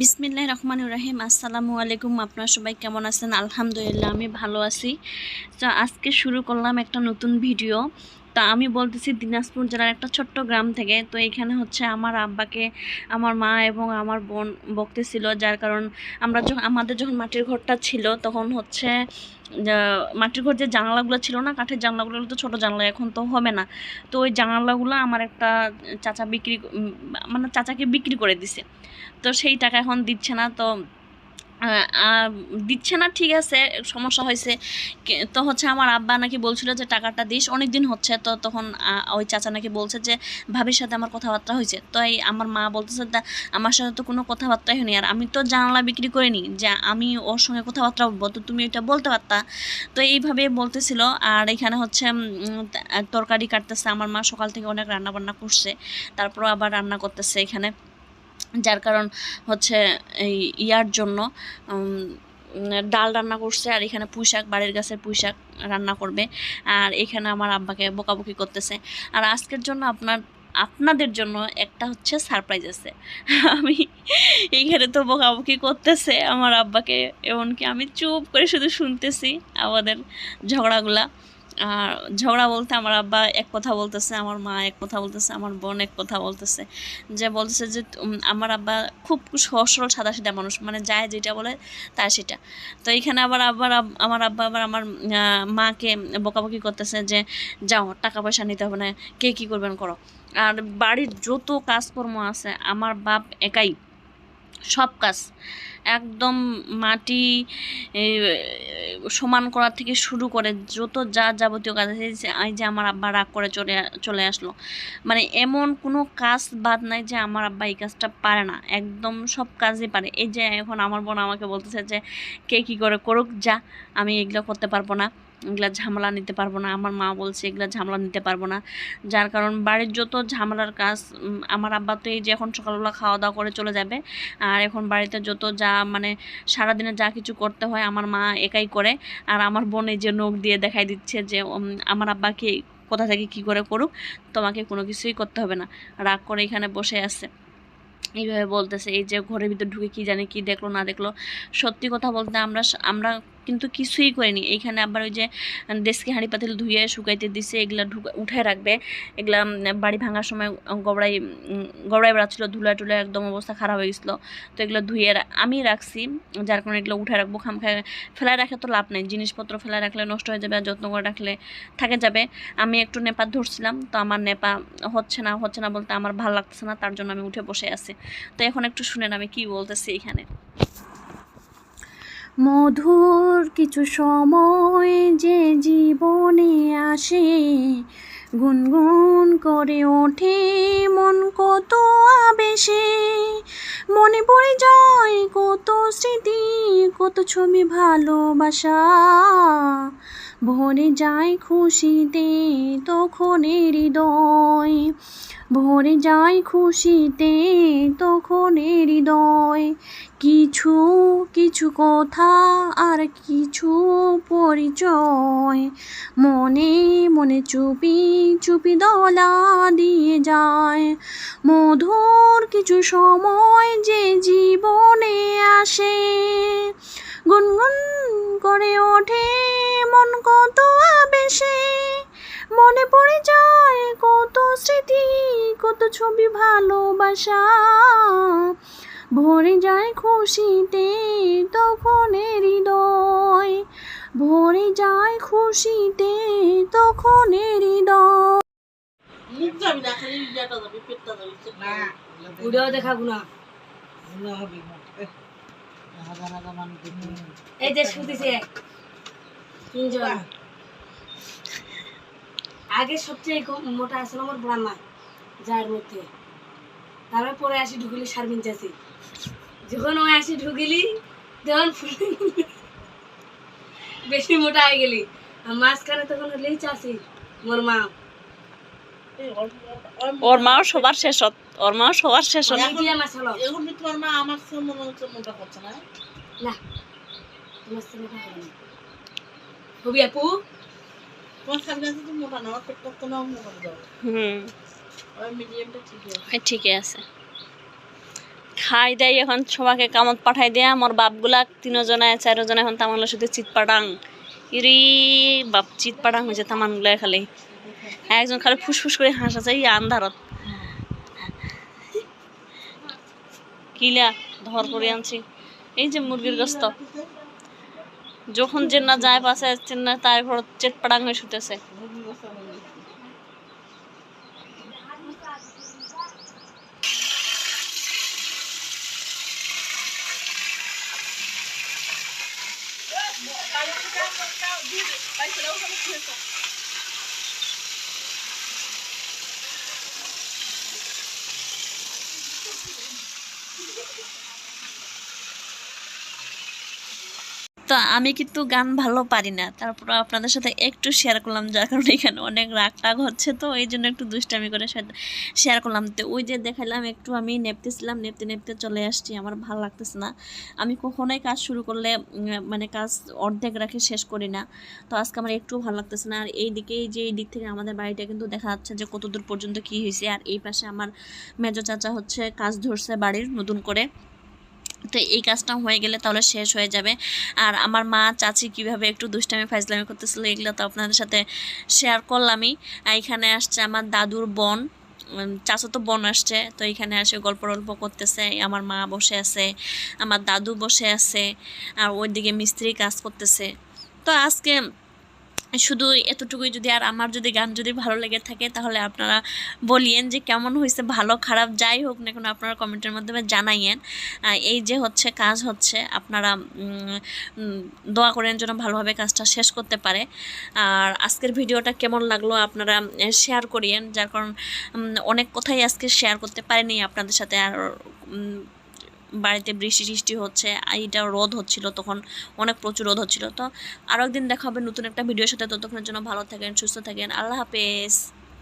বিসমিল্লাহ রহমান রাহিম। আসসালামু আলাইকুম। আপনার সবাই কেমন আছেন? আলহামদুলিল্লাহ, আমি ভালো আছি। তো আজকে শুরু করলাম একটা নতুন ভিডিও তা আমি বলতেছি দিনাজপুর জেলার একটা ছোট্ট গ্রাম থেকে। তো এখানে হচ্ছে আমার আব্বাকে, আমার মা এবং আমার বোন বকতেছিল, যার কারণ আমরা যখন, আমাদের যখন মাটির ঘরটা ছিল তখন হচ্ছে মাটির ঘর যে জানালাগুলো ছিল না, কাঠের জানলাগুলো তো ছোটো জানলা, এখন তো হবে না। তো ওই জানালাগুলো আমার একটা চাচা বিক্রি মানে চাচাকে বিক্রি করে দিছে। তো সেই টাকা এখন দিচ্ছে না, তো দিচ্ছে না ঠিক আছে সমস্যা হয়েছে। তো হচ্ছে আমার আব্বা নাকি বলছিল যে টাকাটা দিস অনেক দিন হচ্ছে। তো তখন ওই চাচা নাকি বলছে যে ভাবির সাথে আমার কথাবার্তা হয়েছে। তো এই আমার মা বলতেছে "দা, আমার সাথে তো কোনো কথাবার্তাই হয়নি। আর আমি তো জানালা বিক্রি করিনি যে আমি ওর সঙ্গে কথাবার্তা বলব। তো তুমি এটা বলতে পারতা। তো এইভাবে বলতেছিল। আর এখানে হচ্ছে তরকারি কাটতেছে। আমার মা সকাল থেকে অনেক রান্না বান্না করছে। তারপর আবার রান্না করতেছে এখানে। যার কারণ হচ্ছে এই ইয়ার জন্য ডাল রান্না করছে আর এখানে পুঁইশাক, বাড়ির গাছের পুঁইশাক রান্না করবে। আর এখানে আমার আব্বাকে বকাবকি করতেছে। আর আজকের জন্য আপনার, আপনাদের জন্য একটা হচ্ছে সারপ্রাইজ আছে। আমি এইখানে তো বকাবকি করতেছে আমার আব্বাকে, এমনকি আমি চুপ করে শুধু শুনতেছি আমাদের ঝগড়াগুলা। ঝগড়া বলতে আমার আব্বা এক কথা বলতেছে, আমার মা এক কথা বলতেছে, আমার বোন এক কথা বলতেছে। যে বলতেছে যে আমার আব্বা খুব সহজ সরল সাদা সিধা মানুষ মানে যায় যেটা বলে তাই সেটা। তো এখানে আবার আবার আমার আব্বা আবার আমার মাকে বকাবকি করতেছে যে, যাও, টাকা পয়সা নিতে হবে না, কে কী করবেন করো? আর বাড়ির যত কাজকর্ম আছে, আমার বাপ একাই সব কাজ। একদম মাটি সমান করা থেকে শুরু করে যত যা যাবতীয় কাজ আছে এই যে আমার আব্বা রাগ করে চলে চলে আসলো। মানে এমন কোনো কাজ বাদ নাই যে আমার আব্বা এই কাজটা পারে না। একদম সব কাজই পারে। এই যে এখন আমার বোন আমাকে বলতেছে যে, কে কী করে করুক, যা, আমি এগুলো করতে পারব না। এগুলা ঝামেলা নিতে পারব না, আমার মা বলছে এগুলা ঝামেলা নিতে পারব না। যার কারণ বাড়ির যত ঝামেলার কাজ আমার আব্বা তো এই যে এখন সকালবেলা খাওয়া দাওয়া করে চলে যাবে, আর এখন বাড়িতে যত যা মানে সারাদিনে যা কিছু করতে হয়, আমার মা একাই করে, আর আমার বোন এই যে নখ দিয়ে দেখাই দিচ্ছে যে আমার আব্বাকে কোথা থেকে কি করে করুক, তোমাকে কোনো কিছুই করতে হবে না। রাগ করে এখানে বসে আছে। এইভাবে বলতেছে, এই যে ঘরের ভিতর ঢুকে কি জানি কি দেখল না দেখল। সত্যি কথা বলতে আমরা আমরা কিন্তু কিছুই করিনি। এইখানে আবার ওই যে দেশকে হাঁড়ি পাতিল ধুয়ে শুকাইতে দিছে, এগুলা ঢুকা উঠে রাখবে। এগুলা বাড়ি ভাঙার সময় গবড়াই গবড়াই বেড়াচ্ছিল ধুলা টুলা একদম অবস্থা খারাপ হয়ে গেছিল। তো এগুলো ধুয়ে আমি রাখছি, যার কারণে এগুলো উঠে রাখব খাম খায় ফেলায় রাখে তো লাভ নেই। জিনিসপত্র ফেলায় রাখলে নষ্ট হয়ে যাবে আর যত্ন করে রাখলে থাকে যাবে। আমি একটু নেপা ধরছিলাম, তো আমার নেপা হচ্ছে না হচ্ছে না বলতে আমার ভালো লাগতেছে না, তার জন্য আমি উঠে বসে আছি। তো এখন একটু শুনেন আমি কি বলতেছি এখানে। মধুর কিছু সময় যে জীবনে আসে, গুনগুন করে ওঠে মন কত আবেশে। মনে পড়ে যায় কত স্মৃতি, কত ছবি ভালোবাসা। ভরে যায় খুশিতে, তখন হৃদয়। ভরে যায় খুশিতে, তখন হৃদয়। কিছু কিছু কথা আর কিছু পরিচয়। মনে মনে চুপি চুপি দলা দিয়ে যায়। মধুর কিছু সময় যে জীবনে আসে। গুনগুন করে ওঠে মন কত আবেশে মনে পড়ে যায় কত স্মৃতি কত ছবি ভালোবাসা। ভরে যায় খুশিতে তখন হৃদয় ভরে যায় খুশিতে তখন হৃদয়। মুখ যাবি না খালি ইয়েটা যাবি পেটটা যাবি না ভিডিও দেখাবো না। হবে। এই যে শুতেছে তিনজন। আগে সবচেয়ে মোটা আসলে আমার ব্রাহ্মা যার মধ্যে। তারপর পরে আসি ঢুকিলি সারবিন চাষি যখন ওই আসি ঢুকিলি তখন বেশি মোটা হয়ে গেলি। আর মাঝখানে তখন হলেই চাষি মোর মা। ওর মাও সবার শেষত ওর মাও সবার আসলো এখন তোমার মা আমার মনে হচ্ছে মোটা করছে না? না তোমার মোটা হবে না হবি আপু? ঠিকই আছে হ্যাঁ, ঠিকই আছে। খাই দেয় এখন সবাইকে কামত পাঠাই দেয় আমার বাপগুলা তিনজনে চারজনে এখন তামানগুলোর সাথে চিত পাটাং ইরি বাপ চিত পাটাং হয়েছে তামানগুলো খালি। একজন খালি ফুসফুস করে হাসা চাই আন্ধারত। কিলা ধর করে আনছি। এই যে মুরগির গোস্ত। যখন যে না যায় পাশে আসছেন না তার ঘর চেট পাটাং হয়ে শুতেছে। তো আমি কিন্তু গান ভালো পারি না। তারপর আপনাদের সাথে একটু শেয়ার করলাম, যার কারণে এখানে অনেক রাগ টাগ হচ্ছে। তো এই জন্য একটু দুষ্টামি করে শেয়ার করলাম। তো ওই যে দেখালাম একটু আমি নেপতেছিলাম, নেপতে নেপতে চলে আসছি। আমার ভালো লাগতেছে না। আমি কখনোই কাজ শুরু করলে মানে কাজ অর্ধেক রাখে শেষ করি না। তো আজকে আমার একটু ভালো লাগতেছে না। আর এই দিকে এই যে এই দিক থেকে আমাদের বাড়িটা কিন্তু দেখা যাচ্ছে যে কত দূর পর্যন্ত কি হয়েছে আর এই পাশে আমার মেজো চাচা হচ্ছে কাজ ধরছে বাড়ির নতুন করে। তো এই কাজটা হয়ে গেলে তাহলে শেষ হয়ে যাবে। আর আমার মা চাচি কীভাবে একটু দুষ্টামি ফাইজলামি করতেছিল এগুলো তো আপনাদের সাথে শেয়ার করলামই। এখানে আসছে আমার দাদুর বোন। উম, চাচাতো বোন আসছে তো এখানে এসে গল্প টল্প করতেছে। আমার মা বসে আছে আমার দাদু বসে আছে আর ওইদিকে মিস্ত্রি কাজ করতেছে। তো আজকে শুধু এতটুকুই যদি আর আমার যদি গান যদি ভালো লেগে থাকে, তাহলে আপনারা বলিয়েন যে কেমন হয়েছে, ভালো, খারাপ, যাই হোক না কেন আপনারা কমেন্টের মাধ্যমে জানাইয়েন। এই যে হচ্ছে কাজ হচ্ছে, আপনারা দোয়া করেন যেন ভালোভাবে কাজটা শেষ করতে পারে। আর আজকের ভিডিওটা কেমন লাগল আপনারা শেয়ার করিয়েন, যার কারণ অনেক কথাই আজকে শেয়ার করতে পারিনি আপনাদের সাথে, আর বাড়িতে বৃষ্টি টিষ্টি হচ্ছে এইটা রোদ হচ্ছিল, তখন অনেক প্রচুর রোদ হচ্ছিল। তো আরও একদিন দেখা হবে নতুন একটা ভিডিওর সাথে, ততক্ষণের জন্য ভালো থাকেন, সুস্থ থাকেন, আল্লাহ হাফেজ।